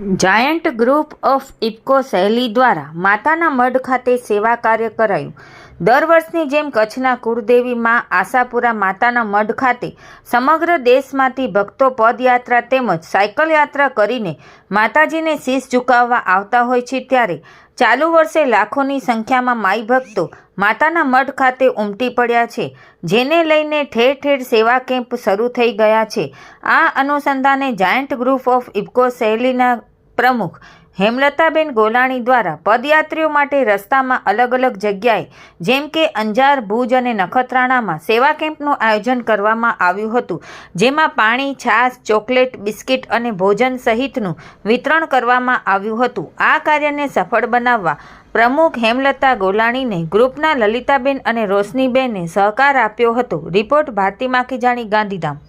Giant group of IFFCO સહેલી દ્વારા માતાના મઢ ખાતે સેવા કાર્ય કરાયું. દર વર્ષની જેમ કચ્છના કુળદેવી માં આશાપુરા માતાના મઢ ખાતે સમગ્ર દેશમાંથી ભક્તો પદયાત્રા તેમજ સાયકલ યાત્રા કરીને માતાજીને શીશ ઝુકાવવા આવતા હોય છે ત્યારે ચાલુ વર્ષે લાખોની સંખ્યામાં માઈ ભક્તો માતાના મઢ ખાતે ઉમટી પડ્યા છે, જેને લઈને ઠેર ઠેર સેવા કેમ્પ શરૂ થઈ ગયા છે. આ અનુસંધાને જાયન્ટ ગ્રુપ ઓફ ઇફકો શૈલીના પ્રમુખ હેમલતાબેન ગોલાણી દ્વારા પદયાત્રીઓ માટે રસ્તામાં અલગ અલગ જગ્યાએ, જેમ કે અંજાર, ભુજ અને નખત્રાણામાં સેવા કેમ્પનું આયોજન કરવામાં આવ્યું હતું, જેમાં પાણી, છાશ, ચોકલેટ, બિસ્કિટ અને ભોજન સહિતનું વિતરણ કરવામાં આવ્યું હતું. આ કાર્યને સફળ બનાવવા પ્રમુખ હેમલતા ગોલાણીને ગ્રુપના લલિતાબેન અને રોશનીબેને સહકાર આપ્યો હતો. રિપોર્ટ ભારતી માખીજાણી ગાંધીધામ.